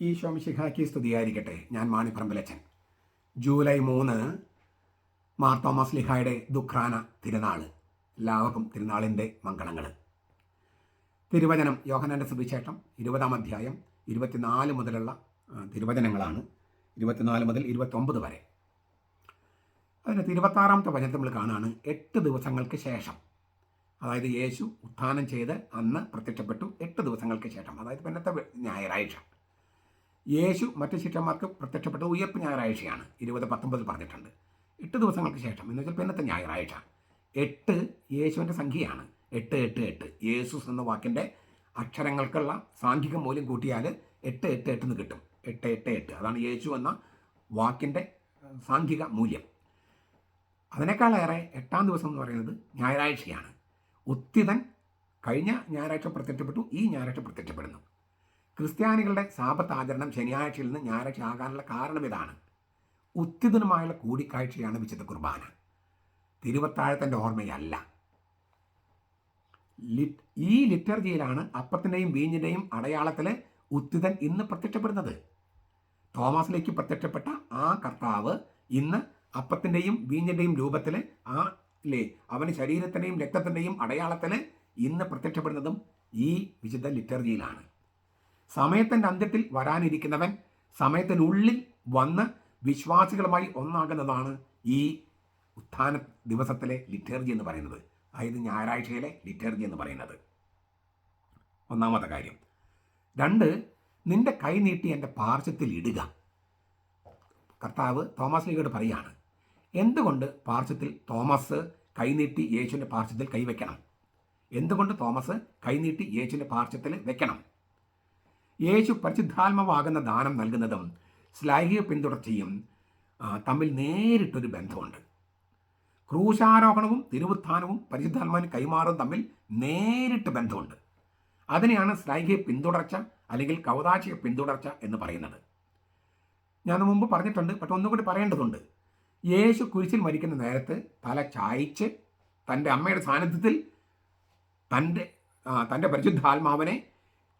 ഈ ശോമിശിഹാക്കി സ്തുതിയായിരിക്കട്ടെ. ഞാൻ മാണിപ്പറമ്പിലച്ചൻ. ജൂലൈ മൂന്ന് മാർ തോമസ് ലിഹായുടെ ദുഃഖാന തിരുനാൾ എല്ലാവർക്കും തിരുനാളിന്റെ മംഗളങ്ങൾ തിരുവചനം യോഹനന്റെ സുവിശേഷം ഇരുപതാം അധ്യായം ഇരുപത്തിനാല് മുതലുള്ള തിരുവചനങ്ങളാണ്. ഇരുപത്തിനാല് മുതൽ ഇരുപത്തൊമ്പത് വരെ. അതിനകത്ത് ഇരുപത്താറാമത്തെ വചനത്തിൽ നമ്മൾ കാണുകയാണ് എട്ട് ദിവസങ്ങൾക്ക് ശേഷം. അതായത് യേശു ഉത്ഥാനം ചെയ്ത് അന്ന് പ്രത്യക്ഷപ്പെട്ടു എട്ട് ദിവസങ്ങൾക്ക് ശേഷം. അതായത് പിന്നത്തെ ഞായറാഴ്ച. യേശു മറ്റ് ശിഷ്യന്മാർക്ക് പ്രത്യക്ഷപ്പെട്ട ഉയർപ്പ് ഞായറാഴ്ചയാണ്. ഇരുപത് പത്തൊമ്പതിൽ പറഞ്ഞിട്ടുണ്ട്. എട്ട് ദിവസങ്ങൾക്ക് ശേഷം എന്ന് വെച്ചാൽ പിന്നത്തെ ഞായറാഴ്ച. എട്ട് യേശുവിന്റെ സംഖ്യയാണ്. എട്ട് എട്ട് എട്ട്. യേസുസ് എന്ന വാക്കിന്റെ അക്ഷരങ്ങൾക്കുള്ള സാംഖിക മൂല്യം കൂട്ടിയാൽ എട്ട് എട്ട് എട്ട് എന്ന് കിട്ടും. എട്ട് എട്ട് എട്ട്. അതാണ് യേശു എന്ന വാക്കിന്റെ സാംഖിക മൂല്യം. അതിനേക്കാളേറെ എട്ടാം ദിവസം എന്ന് പറയുന്നത് ഞായറാഴ്ചയാണ്. ഉത്തിതൻ കഴിഞ്ഞ ഞായറാഴ്ച പ്രത്യക്ഷപ്പെട്ടു ഈ ഞായറാഴ്ച പ്രത്യക്ഷപ്പെടുന്നു. ക്രിസ്ത്യാനികളുടെ സാപത്ത് ആചരണം ശനിയാഴ്ചയിൽ നിന്ന് ഞായറാഴ്ച ആകാനുള്ള കാരണം ഇതാണ്. ഉത്തിതനുമായുള്ള കൂടിക്കാഴ്ചയാണ് വിശുദ്ധ കുർബാന. തിരുവത്താഴത്തിന്റെ ഓർമ്മയല്ല. ഈ ലിറ്റർജിയിലാണ് അപ്പത്തിന്റെയും വീഞ്ഞിന്റെയും അടയാളത്തിൽ ഉത്തിതൻ ഇന്ന് പ്രത്യക്ഷപ്പെടുന്നത്. തോമസിലേക്ക് പ്രത്യക്ഷപ്പെട്ട ആ കർത്താവ് ഇന്ന് അപ്പത്തിന്റെയും വീഞ്ഞിന്റെയും രൂപത്തിൽ ആ ലേ അവന് ശരീരത്തിന്റെയും രക്തത്തിന്റെയും അടയാളത്തിൽ ഇന്ന് പ്രത്യക്ഷപ്പെടുന്നതും ഈ വിശുദ്ധ ലിറ്റർജിയിലാണ്. സമയത്തിന്റെ അന്ത്യത്തിൽ വരാനിരിക്കുന്നവൻ സമയത്തിനുള്ളിൽ വന്ന് വിശ്വാസികളുമായി ഒന്നാകുന്നതാണ് ഈ ഉത്ഥാന ദിവസത്തിലെ ലിറ്റർജി എന്ന് പറയുന്നത്. അതായത് ഞായറാഴ്ചയിലെ ലിറ്റർജി എന്ന് പറയുന്നത്. ഒന്നാമത്തെ കാര്യം. രണ്ട് നിന്റെ കൈ നീട്ടി എന്റെ പാർശ്വത്തിൽ ഇടുക. കർത്താവ് തോമസ് ലീഗോട് പറയാണ് എന്തുകൊണ്ട് പാർശ്വത്തിൽ തോമസ് കൈനീട്ടി യേശുവിന്റെ പാർശ്വത്തിൽ കൈവയ്ക്കണം? എന്തുകൊണ്ട് തോമസ് കൈനീട്ടി യേശുവിന്റെ പാർശ്വത്തിൽ വെക്കണം? യേശു പരിശുദ്ധാത്മാവാകുന്ന ദാനം നൽകുന്നതും ശ്ലൈഹിക പിന്തുടർച്ചയും തമ്മിൽ നേരിട്ടൊരു ബന്ധമുണ്ട്. ക്രൂശാരോഹണവും തിരുവുത്ഥാനവും പരിശുദ്ധാത്മാവിന് കൈമാറും തമ്മിൽ നേരിട്ട് ബന്ധമുണ്ട്. അതിനെയാണ് ശ്ലൈഹിക പിന്തുടർച്ച അല്ലെങ്കിൽ കൗതാശിക പിന്തുടർച്ച എന്ന് പറയുന്നത്. ഞാൻ മുമ്പ് പറഞ്ഞിട്ടുണ്ട് പക്ഷെ ഒന്നുകൂടി പറയേണ്ടതുണ്ട്. യേശു കുരിശിൽ മരിക്കുന്ന നേരത്ത് തല ചായ്ച്ച് തന്റെ അമ്മയുടെ സാന്നിധ്യത്തിൽ തന്റെ തന്റെ പരിശുദ്ധാത്മാവിനെ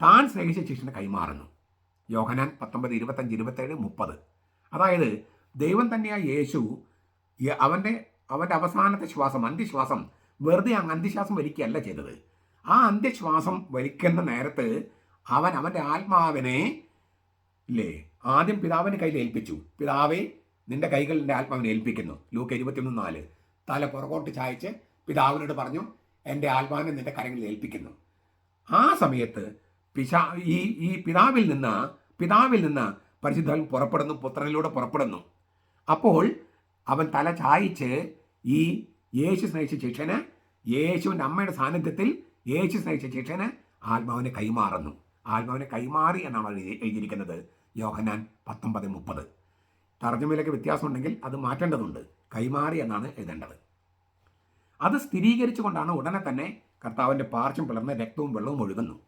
താൻ സ്നേഹിച്ച ശിഷ്യന് കൈമാറുന്നു യോഹനാൻ പത്തൊമ്പത് ഇരുപത്തഞ്ച് ഇരുപത്തേഴ് മുപ്പത്. അതായത് ദൈവം തന്നെയായ യേശു അവന്റെ അവന്റെ അവസാനത്തെ ശ്വാസം അന്ത്യശ്വാസം വെറുതെ അങ്ങ് അന്ത്യശ്വാസം വലിക്കുകയല്ല ചെയ്തത്. ആ അന്ത്യശ്വാസം വലിക്കുന്ന നേരത്ത് അവൻ അവന്റെ ആത്മാവിനെ ഇല്ലേ ആദ്യം പിതാവിന്റെ കയ്യിൽ ഏൽപ്പിച്ചു. പിതാവെ നിന്റെ കൈകൾ എന്റെ ആത്മാവിനെ ഏൽപ്പിക്കുന്നു. ലൂക്ക് ഇരുപത്തിയൊന്ന് നാല്. തല പുറകോട്ട് ചായച്ച് പിതാവിനോട് പറഞ്ഞു എന്റെ ആത്മാവിനെ നിന്റെ കരങ്ങളിൽ ഏൽപ്പിക്കുന്നു. ആ സമയത്ത് പിശാ ഈ ഈ പിതാവിൽ നിന്ന് പിതാവിൽ നിന്ന് പരിശുദ്ധൻ പുറപ്പെടുന്നു പുത്രനിലൂടെ പുറപ്പെടുന്നു. അപ്പോൾ അവൻ തല ചായിച്ച് ഈ യേശു സ്നേഹിച്ച ശിക്ഷന് യേശുവിന്റെ അമ്മയുടെ സാന്നിധ്യത്തിൽ യേശു സ്നേഹിച്ച ശിക്ഷന് ആത്മാവിനെ കൈമാറുന്നു. ആത്മാവിനെ കൈമാറി എന്നാണ് എഴുതി എഴുതിയിരിക്കുന്നത്. യോഹനാൻ പത്തൊമ്പത് മുപ്പത്. തർജമയിലൊക്കെ വ്യത്യാസമുണ്ടെങ്കിൽ അത് മാറ്റേണ്ടതുണ്ട്. കൈമാറി എന്നാണ് എഴുതേണ്ടത്. അത് സ്ഥിരീകരിച്ചുകൊണ്ടാണ് ഉടനെ തന്നെ കർത്താവിന്റെ പാർശ്വം പിളർന്ന് രക്തവും വെള്ളവും ഒഴുകുന്നു.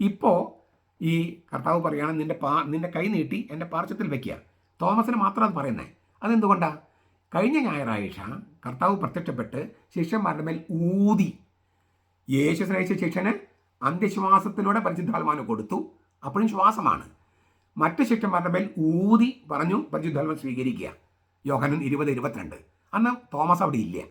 ഇപ്പോൾ ഈ കർത്താവ് പറയുകയാണ് നിന്റെ പാ നിന്റെ കൈ നീട്ടി എന്റെ പാർശ്വത്തിൽ വെക്കുക. തോമസിന് മാത്രം അത് പറയുന്നത് അതെന്തുകൊണ്ടാണ് കഴിഞ്ഞ ഞായറാഴ്ച കർത്താവ് പ്രത്യക്ഷപ്പെട്ട് ശിഷ്യന്മാരുടെ മേൽ ഊതി. യേശു സ്നേഹിച്ച ശിഷ്യന് അന്ത്യശ്വാസത്തിലൂടെ പരിശുദ്ധാത്മാനം കൊടുത്തു. അപ്പോഴും ശ്വാസമാണ്. മറ്റ് ശിഷ്യന്മാരുടെ മേൽ ഊതി പറഞ്ഞു പരിശുദ്ധാത്മ സ്വീകരിക്കുക. യോഹനൻ ഇരുപത് ഇരുപത്തിരണ്ട്. അന്ന് തോമസ് അവിടെ ഇല്ല.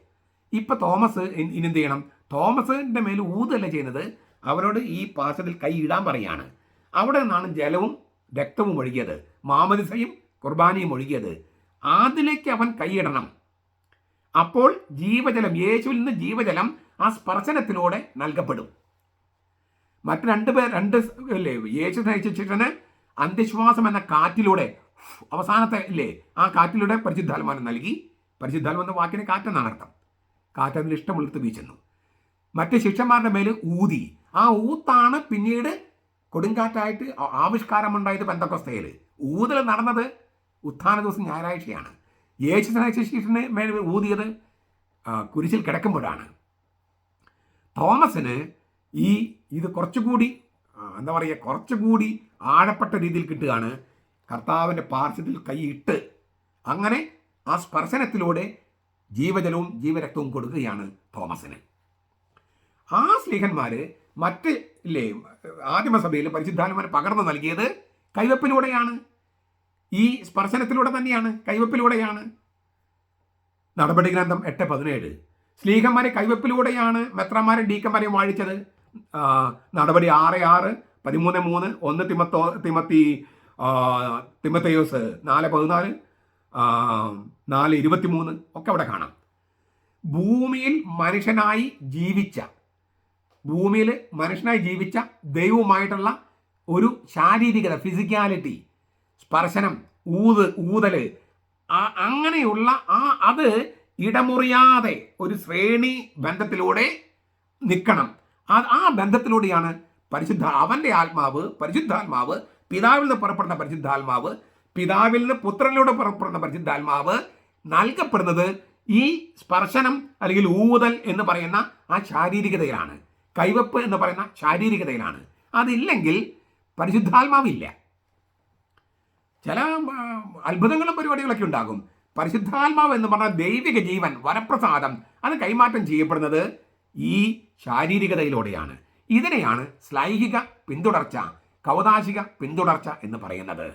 ഇപ്പം തോമസ് ഇ- ഇനി എന്ത് ചെയ്യണം? തോമസിന്റെ മേൽ ഊതല്ല ചെയ്യുന്നത്? അവരോട് ഈ പാത്രത്തിൽ കൈ ഇടാൻ പറയാണ്. അവിടെ നിന്നാണ് ജലവും രക്തവും ഒഴുകിയത്. മാമദിസയും കുർബാനയും ഒഴുകിയത്. അതിലേക്ക് അവൻ കൈയിടണം അപ്പോൾ ജീവജലം യേശുവിൽ നിന്ന് ജീവജലം ആ സ്പർശനത്തിലൂടെ നൽകപ്പെടും. മറ്റ് രണ്ട് പേർ രണ്ട് അല്ലേ യേശു നയിച്ചിട്ടന് അന്ത്യശ്വാസം എന്ന കാറ്റിലൂടെ അവസാനത്തെ അല്ലേ ആ കാറ്റിലൂടെ പരിശുദ്ധാത്മാനം നൽകി. പരിശുദ്ധാത്മ എന്ന വാക്കിന് കാറ്റെന്നാണ് അർത്ഥം. കാറ്റതിൽ ഇഷ്ടമുള്ളത് വീച്ചെന്നു മറ്റ് ശിഷ്യന്മാരുടെ മേൽ ഊതി. ആ ഊത്താണ് പിന്നീട് കൊടുങ്കാറ്റായിട്ട് ആവിഷ്കാരം ആവിഷ്കാരമുണ്ടായത് പെന്തക്കൊസ്തയിൽ ഊതൽ നടന്നത് ഉത്ഥാന ദിവസം ഞായറാഴ്ചയാണ്. യേശു ശിഷ്യന് മേൽ ഊതിയത് കുരിശിൽ കിടക്കുമ്പോഴാണ്. തോമസിന് ഈ ഇത് കുറച്ചുകൂടി എന്താ പറയുക കുറച്ചുകൂടി ആഴപ്പെട്ട രീതിയിൽ കിട്ടുകയാണ്. കർത്താവിന്റെ പാർശ്വത്തിൽ കൈയിട്ട് അങ്ങനെ ആ സ്പർശനത്തിലൂടെ ജീവജലവും ജീവരക്തവും കൊടുക്കുകയാണ് തോമസിന്. ആ സ്ലീഹന്മാർ മറ്റ് ഇല്ലേ ആദിമസഭയിൽ പരിശുദ്ധാലുമാർ പകർന്നു നൽകിയത് കൈവപ്പിലൂടെയാണ്. ഈ സ്പർശനത്തിലൂടെ തന്നെയാണ് കൈവപ്പിലൂടെയാണ്. നടപടി ഗ്രന്ഥം എട്ട് പതിനേഴ്. സ്ലീഹന്മാരെ കൈവപ്പിലൂടെയാണ് മെത്രമാരെ ഡീക്കന്മാരെയും വാഴിച്ചത്. നടപടി ആറ് ആറ് പതിമൂന്ന് മൂന്ന് ഒന്ന് തിമത്തോ തിമത്തി തിമത്തയോസ് നാല് പതിനാല് നാല് നാല് ഇരുപത്തിമൂന്ന് ഒക്കെ അവിടെ കാണാം. ഭൂമിയിൽ മനുഷ്യനായി ജീവിച്ച ഭൂമിയിൽ മനുഷ്യനായി ജീവിച്ച ദൈവവുമായിട്ടുള്ള ഒരു ശാരീരികത ഫിസിക്കാലിറ്റി സ്പർശനം ഊത് ഊതൽ അങ്ങനെയുള്ള ആ അത് ഇടമുറിയാതെ ഒരു ശ്രേണി ബന്ധത്തിലൂടെ നിൽക്കണം ആ ആ ബന്ധത്തിലൂടെയാണ് പരിശുദ്ധ അവന്റെ ആത്മാവ് പരിശുദ്ധാത്മാവ് പിതാവിൽ നിന്ന് പുറപ്പെടുന്ന പരിശുദ്ധാത്മാവ് പിതാവിൽ നിന്ന് പുത്രനിലൂടെ പുറപ്പെടുന്ന പരിശുദ്ധാത്മാവ് നൽകപ്പെടുന്നത് ഈ സ്പർശനം അല്ലെങ്കിൽ ഊതൽ എന്ന് പറയുന്ന ആ ശാരീരികതയിലാണ്. കൈവപ്പ് എന്ന് പറയുന്ന ശാരീരികതയിലാണ്. അതില്ലെങ്കിൽ പരിശുദ്ധാത്മാവില്ല. ചില അത്ഭുതങ്ങളും പരിപാടികളൊക്കെ ഉണ്ടാകും. പരിശുദ്ധാത്മാവ് എന്ന് പറഞ്ഞാൽ ദൈവിക ജീവൻ വരപ്രസാദം അത് കൈമാറ്റം ചെയ്യപ്പെടുന്നത് ഈ ശാരീരികതയിലൂടെയാണ്. ഇതിനെയാണ് ശ്ലൈഹിക പിന്തുടർച്ച കൗതാശിക പിന്തുടർച്ച എന്ന് പറയുന്നത്.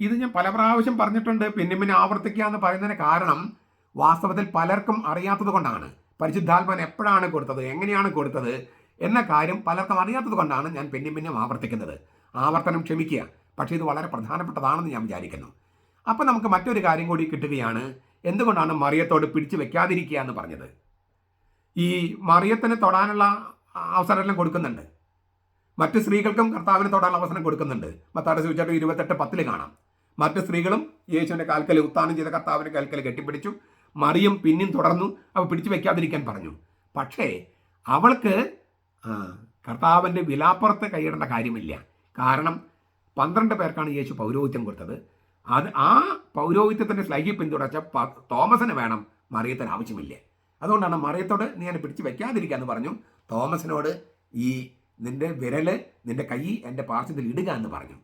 ഇത് ഞാൻ പല പ്രാവശ്യം പറഞ്ഞിട്ടുണ്ട് പിന്നെ പിന്നെ ആവർത്തിക്കുക എന്ന് പറയുന്നതിന് കാരണം വാസ്തവത്തിൽ പലർക്കും അറിയാത്തത് കൊണ്ടാണ്. പരിശുദ്ധാത്മാൻ എപ്പോഴാണ് കൊടുത്തത്? എങ്ങനെയാണ് കൊടുത്തത്? എന്ന കാര്യം പലർക്കും അറിയാത്തത് കൊണ്ടാണ് ഞാൻ പിന്നെയും പിന്നെയും ആവർത്തിക്കുന്നത്. ആവർത്തനം ക്ഷമിക്കുക. പക്ഷേ ഇത് വളരെ പ്രധാനപ്പെട്ടതാണെന്ന് ഞാൻ വിചാരിക്കുന്നു. അപ്പം നമുക്ക് മറ്റൊരു കാര്യം കൂടി കിട്ടുകയാണ്. എന്തുകൊണ്ടാണ് മറിയത്തോട് പിടിച്ചു വെക്കാതിരിക്കുക എന്ന് പറഞ്ഞത്? ഈ മറിയത്തിന് തൊടാനുള്ള അവസരമെല്ലാം കൊടുക്കുന്നുണ്ട്. മറ്റ് സ്ത്രീകൾക്കും കർത്താവിന് തൊടാനുള്ള അവസരം കൊടുക്കുന്നുണ്ട്. മത്താടെ സൂചിച്ചിട്ട് ഇരുപത്തെട്ട് പത്തിൽ കാണാം. മറ്റ് സ്ത്രീകളും യേശുവിന്റെ കാൽക്കൽ ഉത്താനം ചെയ്ത കർത്താവിന്റെ കാൽക്കൽ കെട്ടിപ്പിടിച്ചു. മറിയം പിന്നെയും തുടർന്നു. അവ പിടിച്ചു വെക്കാതിരിക്കാൻ പറഞ്ഞു. പക്ഷേ അവൾക്ക് കർത്താവിന്റെ വിലാപ്പുറത്ത് കൈയിടേണ്ട കാര്യമില്ല. കാരണം പന്ത്രണ്ട് പേർക്കാണ് യേശു പൗരോഹിത്യം കൊടുത്തത്. അത് ആ പൗരോഹിത്യത്തിന്റെ സ്ലൈഹി പിന്തുടച്ച തോമസിന് വേണം മറിയത്തിന് ആവശ്യമില്ല. അതുകൊണ്ടാണ് മറിയത്തോട് നീ എന്നെ പിടിച്ച് വെക്കാതിരിക്കുക എന്ന് പറഞ്ഞു. തോമസിനോട് ഈ നിന്റെ വിരൽ നിന്റെ കൈ എന്റെ പാർശ്വത്തിൽ ഇടുക എന്ന് പറഞ്ഞു.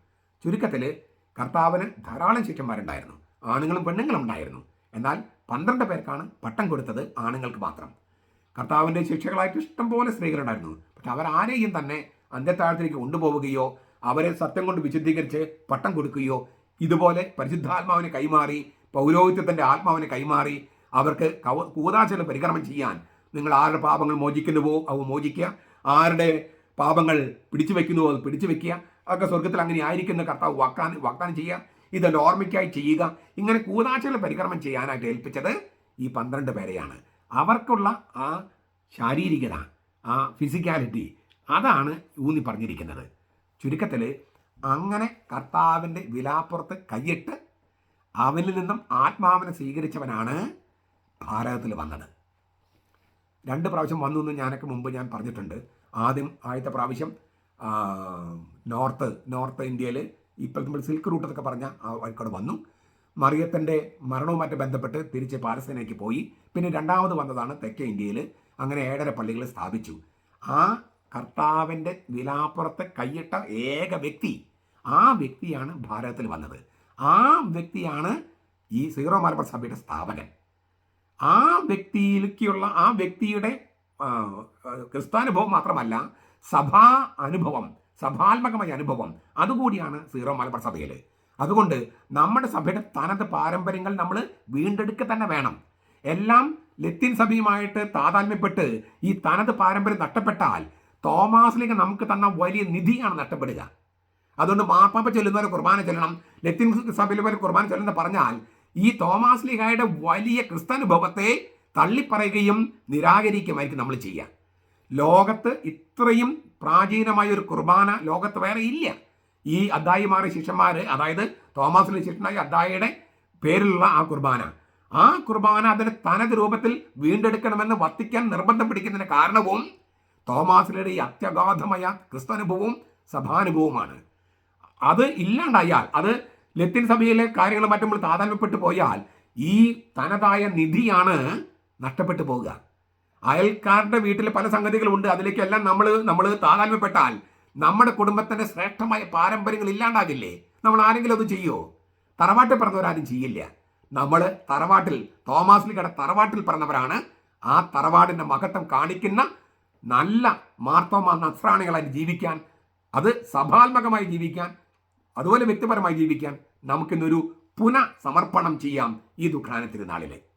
ചുരുക്കത്തിൽ കർത്താവിന് ധാരാളം ശിഷ്യന്മാരുണ്ടായിരുന്നു. ആണുങ്ങളും പെണ്ണുങ്ങളും ഉണ്ടായിരുന്നു. എന്നാൽ പന്ത്രണ്ട് പേർക്കാണ് പട്ടം കൊടുത്തത് ആണുങ്ങൾക്ക് മാത്രം. കർത്താവിന്റെ ശിക്ഷകളായിട്ട് ഇഷ്ടംപോലെ സ്ത്രീകളുണ്ടായിരുന്നു പക്ഷെ അവരാരെയും തന്നെ അന്ത്യത്താഴത്തിലേക്ക് കൊണ്ടുപോവുകയോ അവരെ സത്യം കൊണ്ട് വിശുദ്ധീകരിച്ച് പട്ടം കൊടുക്കുകയോ ഇതുപോലെ പരിശുദ്ധാത്മാവിനെ കൈമാറി പൗരോഹിത്യത്തിന്റെ ആത്മാവിനെ കൈമാറി അവർക്ക് കവ കൂതാശല പരിക്രമം ചെയ്യാൻ നിങ്ങൾ ആരുടെ പാപങ്ങൾ മോചിക്കുന്നുവോ അവ മോചിക്കുക. ആരുടെ പാപങ്ങൾ പിടിച്ചു വെക്കുന്നുവോ അത് പിടിച്ചു വെക്കുക അതൊക്കെ സ്വർഗത്തിൽ അങ്ങനെ ആയിരിക്കുന്ന കർത്താവ് വാഗ്ദാനം വാഗ്ദാനം ചെയ്യുക. ഇതെന്റെ ഓർമ്മയ്ക്കായി ചെയ്യുക. ഇങ്ങനെ കൂതാശകൾ പരിക്രമം ചെയ്യാനായിട്ട് ഏൽപ്പിച്ചത് ഈ പന്ത്രണ്ട് പേരെയാണ്. അവർക്കുള്ള ആ ശാരീരികത ആ ഫിസിക്കാലിറ്റി അതാണ് ഊന്നി പറഞ്ഞിരിക്കുന്നത്. ചുരുക്കത്തിൽ അങ്ങനെ കർത്താവിന്റെ വിലാപ്പുറത്ത് കൈയിട്ട് അവനിൽ നിന്നും ആത്മാവിനെ സ്വീകരിച്ചവനാണ് ഭാരതത്തിൽ വന്നത്. രണ്ട് പ്രാവശ്യം വന്നു എന്ന് ഞാനൊക്കെ മുമ്പ് ഞാൻ പറഞ്ഞിട്ടുണ്ട്. ആദ്യം ആദ്യത്തെ പ്രാവശ്യം നോർത്ത് നോർത്ത് ഇന്ത്യയിൽ ഇപ്പോൾ നമ്മൾ സിൽക്ക് റൂട്ട് എന്നൊക്കെ പറഞ്ഞ ആ വഴിക്കൂടെ വന്നു. മറിയത്തിന്റെ മരണവുമായിട്ട് ബന്ധപ്പെട്ട് തിരിച്ച് പാലസ്തീനയ്ക്ക് പോയി. പിന്നെ രണ്ടാമത് വന്നതാണ് തെക്കേ ഇന്ത്യയിൽ അങ്ങനെ ഏഴര പള്ളികൾ സ്ഥാപിച്ചു. ആ കർത്താവിന്റെ വിലാപ്പുറത്ത് കൈയിട്ട ഏക വ്യക്തി ആ വ്യക്തിയാണ് ഭാരതത്തിൽ വന്നത്. ആ വ്യക്തിയാണ് ഈ സീറോ മലബാർ സഭയുടെ സ്ഥാപകൻ. ആ വ്യക്തിയിലേക്കുള്ള ആ വ്യക്തിയുടെ ക്രിസ്താനുഭവം മാത്രമല്ല സഭാ അനുഭവം. സഭാത്മകമായ അനുഭവം. അതുകൂടിയാണ് സീറോ മലബാർ സഭയിൽ അതുകൊണ്ട് നമ്മുടെ സഭയുടെ തനത് പാരമ്പര്യങ്ങൾ നമ്മൾ വീണ്ടെടുക്കുക തന്നെ വേണം. എല്ലാം ലത്തീൻ സഭയുമായിട്ട് താതാത്മ്യപ്പെട്ട് ഈ തനത് പാരമ്പര്യം നഷ്ടപ്പെട്ടാൽ തോമാസിലേക്ക് നമുക്ക് തന്ന വലിയ നിധിയാണ് നഷ്ടപ്പെടുക. അതുകൊണ്ട് മാപ്പാപ്പ ചൊല്ലുന്നവരെ കുർബാന ചൊല്ലണം. ലത്തീൻ സഭയിൽ പോലെ കുർബാന ചൊല്ലുന്ന പറഞ്ഞാൽ ഈ തോമാസ് ലീഗായുടെ വലിയ ക്രിസ്താനുഭവത്തെ തള്ളിപ്പറയുകയും നിരാകരിക്കുമായിരിക്കും നമ്മൾ ചെയ്യുക. ലോകത്ത് ഇത്രയും പ്രാചീനമായ ഒരു കുർബാന ലോകത്ത് വേറെ ഇല്ല. ഈ അദ്ദായിമാരെ ശിഷ്യന്മാർ അതായത് തോമാസിലെ ശിഷ്യനായ അദ്ദായിയുടെ പേരിലുള്ള ആ കുർബാന. ആ കുർബാന അതിന് തനത് രൂപത്തിൽ വീണ്ടെടുക്കണമെന്ന് വത്തിക്കാൻ നിർബന്ധം പിടിക്കുന്നതിന് കാരണവും തോമാസിലയുടെ ഈ അത്യഗാധമായ ക്രിസ്താനുഭവവും സഭാനുഭവവുമാണ്. അത് ഇല്ലാണ്ടായാൽ അത് ലത്തിൻ സഭയിലെ കാര്യങ്ങൾ മാറ്റുമ്പോൾ താതാല്യപ്പെട്ടു പോയാൽ ഈ തനതായ നിധിയാണ് നഷ്ടപ്പെട്ടു പോവുക. അയൽക്കാരുടെ വീട്ടിൽ പല സംഗതികളുണ്ട്. അതിലേക്കെല്ലാം നമ്മൾ നമ്മൾ താതാത്മ്യപ്പെട്ടാൽ നമ്മുടെ കുടുംബത്തിന്റെ ശ്രേഷ്ഠമായ പാരമ്പര്യങ്ങൾ ഇല്ലാണ്ടാകില്ലേ? നമ്മൾ ആരെങ്കിലും അത് ചെയ്യുമോ തറവാട്ടിൽ പറഞ്ഞവരാരും ചെയ്യില്ല. നമ്മൾ തറവാട്ടിൽ തോമാസ് ലിഗയുടെ തറവാട്ടിൽ പറഞ്ഞവരാണ്. ആ തറവാടിന്റെ മഹത്വം കാണിക്കുന്ന നല്ല മാർത്തോമ നസ്രാണികളായി ജീവിക്കാൻ അത് സഭാത്മകമായി ജീവിക്കാൻ അതുപോലെ വ്യക്തിപരമായി ജീവിക്കാൻ നമുക്കിന്നൊരു പുനഃസമർപ്പണം ചെയ്യാം ഈ ദുഃഖാന തിരുനാളിലെ.